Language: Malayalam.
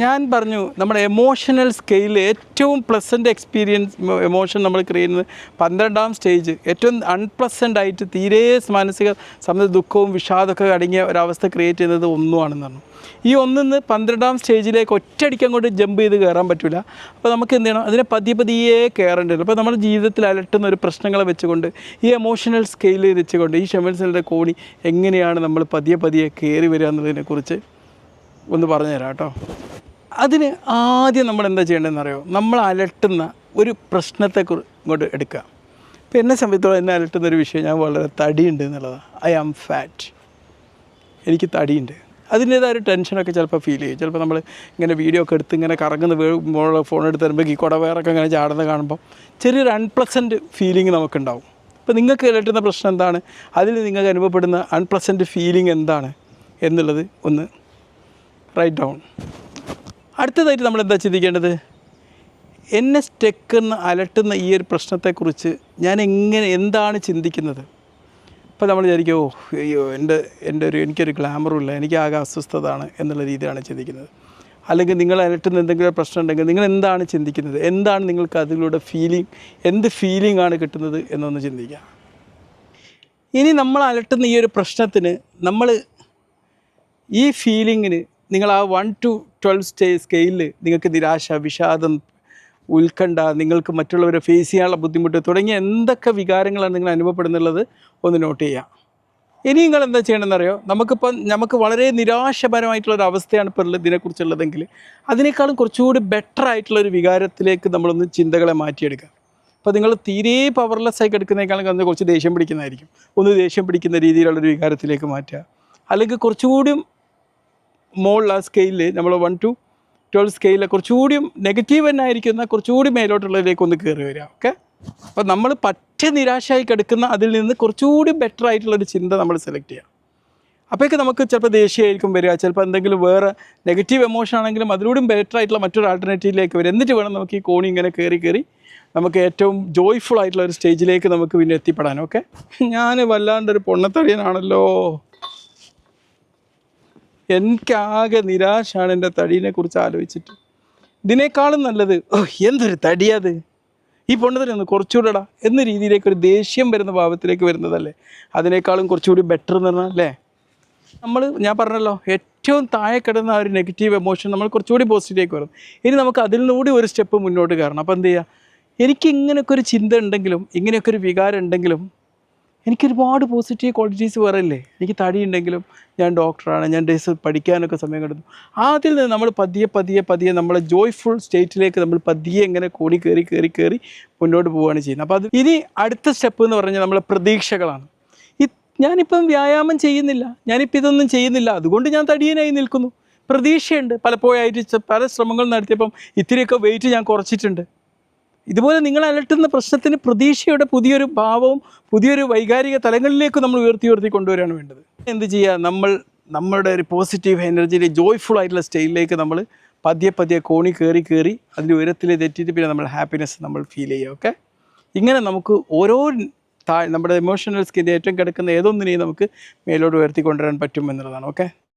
ഞാൻ പറഞ്ഞു നമ്മുടെ എമോഷണൽ സ്കെയിലിൽ ഏറ്റവും പ്ലസന്റ് എക്സ്പീരിയൻസ് എമോഷൻ നമ്മൾ ക്രിയേറ്റ് ചെയ്യുന്നത് പന്ത്രണ്ടാം സ്റ്റേജ് ഏറ്റവും അൺപ്ലസന്റ് ആയിട്ട് തീരെ മാനസിക സമയത്ത് ദുഃഖവും വിഷാദമൊക്കെ അടങ്ങിയ ഒരവസ്ഥ ക്രിയേറ്റ് ചെയ്യുന്നത് ഒന്നുമാണെന്ന് പറഞ്ഞു. ഈ ഒന്നിന്ന് പന്ത്രണ്ടാം സ്റ്റേജിലേക്ക് ഒറ്റയടിക്ക് അങ്ങോട്ട് ജമ്പ് ചെയ്ത് കയറാൻ പറ്റില്ല അപ്പോൾ നമുക്ക് എന്ത് ചെയ്യണം? അതിനെ പതിയെ പതിയെ വരും. അപ്പോൾ നമ്മുടെ ജീവിതത്തിൽ അലട്ടുന്ന ഒരു പ്രശ്നങ്ങളെ വെച്ചുകൊണ്ട് ഈ എമോഷണൽ സ്കെയിലിൽ വെച്ചുകൊണ്ട് ഈ ഷെമൽസിന്റെ കോണി എങ്ങനെയാണ് നമ്മൾ പതിയെ പതിയെ കയറി വരിക എന്നുള്ളതിനെക്കുറിച്ച് ഒന്ന് പറഞ്ഞു തരാം കേട്ടോ. അതിന് ആദ്യം നമ്മൾ എന്താ ചെയ്യേണ്ടതെന്ന് അറിയോ നമ്മൾ അലട്ടുന്ന ഒരു പ്രശ്നത്തെ ഇങ്ങോട്ട് എടുക്കുക. ഇപ്പം എന്നെ സംബന്ധിച്ചോളം എന്നെ അലട്ടുന്ന ഒരു വിഷയം ഞാൻ വളരെ തടിയുണ്ട് എന്നുള്ളതാണ് ഐ ആം ഫാറ്റ് എനിക്ക് തടിയുണ്ട്. അതിന്റേതായ ഒരു ടെൻഷനൊക്കെ ചിലപ്പോൾ ഫീൽ ചെയ്യും. ചിലപ്പോൾ നമ്മൾ ഇങ്ങനെ വീഡിയോ ഒക്കെ എടുത്ത് ഇങ്ങനെ കറങ്ങുന്ന വീഴുമ്പോൾ ഫോൺ എടുത്ത് തരുമ്പോൾ ഈ കുടവേറൊക്കെ ഇങ്ങനെ ചാടുന്നത് കാണുമ്പോൾ ചെറിയൊരു അൺപ്ലസന്റ് ഫീലിംഗ് നമുക്കുണ്ടാവും. അപ്പോൾ നിങ്ങൾക്ക് അലട്ടുന്ന പ്രശ്നം എന്താണ്? അതിൽ നിങ്ങൾക്ക് അനുഭവപ്പെടുന്ന അൺപ്ലസന്റ് ഫീലിംഗ് എന്താണ്? എന്നുള്ളത് ഒന്ന് റൈറ്റ് ഡൗൺ അടുത്തതായിട്ട് നമ്മൾ എന്താ ചിന്തിക്കേണ്ടത്? എന്നെ സ്റ്റെക്കെന്ന് അലട്ടുന്ന ഈ ഒരു പ്രശ്നത്തെക്കുറിച്ച് ഞാൻ എങ്ങനെ എന്താണ് ചിന്തിക്കുന്നത്? അപ്പോൾ നമ്മൾ വിചാരിക്കും ഓ അയ്യോ എന്റെ എന്റെ ഒരു എനിക്കൊരു ഗ്ലാമറും ഇല്ല എനിക്ക് ആകെ അസ്വസ്ഥതാണ് എന്നുള്ള രീതിയിലാണ് ചിന്തിക്കുന്നത്. അല്ലെങ്കിൽ നിങ്ങൾ അലട്ടുന്ന എന്തെങ്കിലും പ്രശ്നം ഉണ്ടെങ്കിൽ നിങ്ങൾ എന്താണ് ചിന്തിക്കുന്നത്? എന്താണ് നിങ്ങൾക്ക് അതിലൂടെ ഫീലിംഗ് എന്ത് ഫീലിംഗ് ആണ് കിട്ടുന്നത് എന്നൊന്ന് ചിന്തിക്കുക. ഇനി നമ്മൾ അലട്ടുന്ന ഈ ഒരു പ്രശ്നത്തിന് നമ്മൾ ഈ ഫീലിങ്ങിന് നിങ്ങൾ ആ വൺ ടു ട്വൽവ് സ്റ്റേ സ്കെയിലിൽ നിങ്ങൾക്ക് നിരാശ വിഷാദം ഉത്കണ്ഠ നിങ്ങൾക്ക് മറ്റുള്ളവരെ ഫേസ് ചെയ്യാനുള്ള ബുദ്ധിമുട്ട് തുടങ്ങിയ എന്തൊക്കെ വികാരങ്ങളാണ് നിങ്ങൾ അനുഭവപ്പെടുന്നുള്ളത് ഒന്ന് നോട്ട് ചെയ്യാം. ഇനി നിങ്ങൾ എന്താ ചെയ്യണമെന്നറിയോ നമുക്കിപ്പം നമുക്ക് വളരെ നിരാശപരമായിട്ടുള്ളൊരു അവസ്ഥയാണ് ഇപ്പോൾ ഇതിനെക്കുറിച്ചുള്ളതെങ്കിൽ അതിനേക്കാളും കുറച്ചുകൂടി ബെറ്റർ ആയിട്ടുള്ള ഒരു വികാരത്തിലേക്ക് നമ്മളൊന്ന് ചിന്തകളെ മാറ്റിയെടുക്കുക. അപ്പോൾ നിങ്ങൾ തീരെ പവർലെസ് ആയി എടുക്കുന്നതിനേക്കാളും കന്ന് കുറച്ച് ദേഷ്യം പിടിക്കുന്നതായിരിക്കും. ഒന്ന് ദേഷ്യം പിടിക്കുന്ന രീതിയിലുള്ളൊരു വികാരത്തിലേക്ക് മാറ്റുക. അല്ലെങ്കിൽ കുറച്ചുകൂടിയും മുകളിൽ ആ സ്കെയിലിൽ നമ്മൾ വൺ ടു ട്വൽവ് സ്കെയിലിൽ കുറച്ചുകൂടിയും നെഗറ്റീവ് തന്നെ ആയിരിക്കുന്ന കുറച്ചുകൂടി മേലോട്ടുള്ളതിലേക്ക് ഒന്ന് കയറി വരിക ഓക്കെ അപ്പോൾ നമ്മൾ പറ്റ നിരാശയായി കിടക്കുന്ന അതിൽ നിന്ന് കുറച്ചുകൂടി ബെറ്റർ ആയിട്ടുള്ളൊരു ചിന്ത നമ്മൾ സെലക്ട് ചെയ്യുക. അപ്പോഴേക്ക് നമുക്ക് ചിലപ്പോൾ ദേഷ്യമായിരിക്കും വരിക ചിലപ്പോൾ എന്തെങ്കിലും വേറെ നെഗറ്റീവ് എമോഷൻ ആണെങ്കിലും അതിലൂടെയും ബെറ്റർ ആയിട്ടുള്ള മറ്റൊരു ആൾട്ടർനേറ്റീവിലേക്ക് വരും എന്നിട്ട് വേണം നമുക്ക് ഈ കോണി ഇങ്ങനെ കയറി കയറി നമുക്ക് ഏറ്റവും ജോയ്ഫുൾ ആയിട്ടുള്ള ഒരു സ്റ്റേജിലേക്ക് നമുക്ക് പിന്നെ എത്തിപ്പെടാൻ ഓക്കെ ഞാൻ വല്ലാണ്ടൊരു പൊണ്ണത്തടിയനാണല്ലോ. എനിക്കാകെ നിരാശാണ് എന്റെ തടീനെ കുറിച്ച് ആലോചിച്ചിട്ട്. ഇതിനേക്കാളും നല്ലത് ഓ എന്തൊരു തടിയത് ഈ പൊണ്ണത്തിന് ഒന്ന് കുറച്ചുകൂടെടാ. എന്ന രീതിയിലേക്ക് ഒരു ദേഷ്യം വരുന്ന ഭാവത്തിലേക്ക് വരുന്നതല്ലേ. അതിനേക്കാളും കുറച്ചുകൂടി ബെറ്റർ എന്ന് പറഞ്ഞാൽ അല്ലേ? നമ്മൾ ഞാൻ പറഞ്ഞല്ലോ ഏറ്റവും താഴെ കിടന്ന ആ ഒരു നെഗറ്റീവ് എമോഷൻ നമ്മൾ കുറച്ചുകൂടി പോസിറ്റീവിലേക്ക് വരും ഇനി നമുക്ക് അതിൽ നിന്നുകൂടി ഒരു സ്റ്റെപ്പ് മുന്നോട്ട് കയറണം. അപ്പോൾ എന്ത് ചെയ്യുക എനിക്ക് ഇങ്ങനെയൊക്കെ ഒരു ചിന്ത ഉണ്ടെങ്കിലും ഇങ്ങനെയൊക്കെ ഒരു വികാരം ഉണ്ടെങ്കിലും എനിക്ക് ഒരുപാട് പോസിറ്റീവ് ക്വാളിറ്റീസ് വേറെ ഇല്ലേ എനിക്ക് തടിയുണ്ടെങ്കിലും ഞാൻ ഡോക്ടറാണ് ഞാൻ ഡേസ് പഠിക്കാനൊക്കെ സമയം കിടന്നു അതിൽ നിന്ന് നമ്മൾ പതിയെ പതിയെ പതിയെ നമ്മളെ ജോയ്ഫുൾ സ്റ്റേറ്റിലേക്ക് നമ്മൾ പതിയെ ഇങ്ങനെ കൂടി കയറി കയറി കയറി മുന്നോട്ട് പോവുകയാണ് ചെയ്യുന്നത്. അപ്പോൾ അത് ഇനി അടുത്ത സ്റ്റെപ്പ് എന്ന് പറഞ്ഞാൽ നമ്മളെ പ്രതീക്ഷകളാണ്. ഞാനിപ്പം വ്യായാമം ചെയ്യുന്നില്ല ഞാനിപ്പോൾ ഇതൊന്നും ചെയ്യുന്നില്ല അതുകൊണ്ട് ഞാൻ തടിയനായി നിൽക്കുന്നു. പ്രതീക്ഷയുണ്ട്. പലപ്പോഴായിട്ട് പല ശ്രമങ്ങൾ നടത്തിയപ്പം ഇത്തിരിയൊക്കെ വെയിറ്റ് ഞാൻ കുറച്ചിട്ടുണ്ട്. ഇതുപോലെ നിങ്ങൾ അലട്ടുന്ന പ്രശ്നത്തിന് പ്രതീക്ഷയുടെ പുതിയൊരു ഭാവവും പുതിയൊരു വൈകാരിക തലങ്ങളിലേക്ക് നമ്മൾ ഉയർത്തി ഉയർത്തി കൊണ്ടുവരികയാണ് വേണ്ടത്. എന്ത് ചെയ്യുക നമ്മൾ നമ്മളുടെ ഒരു പോസിറ്റീവ് എനർജിയിൽ ജോയ്ഫുൾ ആയിട്ടുള്ള സ്റ്റൈലിലേക്ക് നമ്മൾ പതിയെ പതിയെ കോണി കയറി കയറി അതിന്റെ ഉയരത്തിൽ തെറ്റിയിട്ട് പിന്നെ നമ്മൾ ഹാപ്പിനെസ് നമ്മൾ ഫീൽ ചെയ്യുക ഓക്കെ ഇങ്ങനെ നമുക്ക് ഓരോ താഴ് നമ്മുടെ ഇമോഷണൽ സ്കിന്റെ ഏറ്റവും കിടക്കുന്ന ഏതൊന്നിനെയും നമുക്ക് മേലോട്ട് ഉയർത്തി കൊണ്ടുവരാൻ പറ്റും എന്നുള്ളതാണ് ഓക്കെ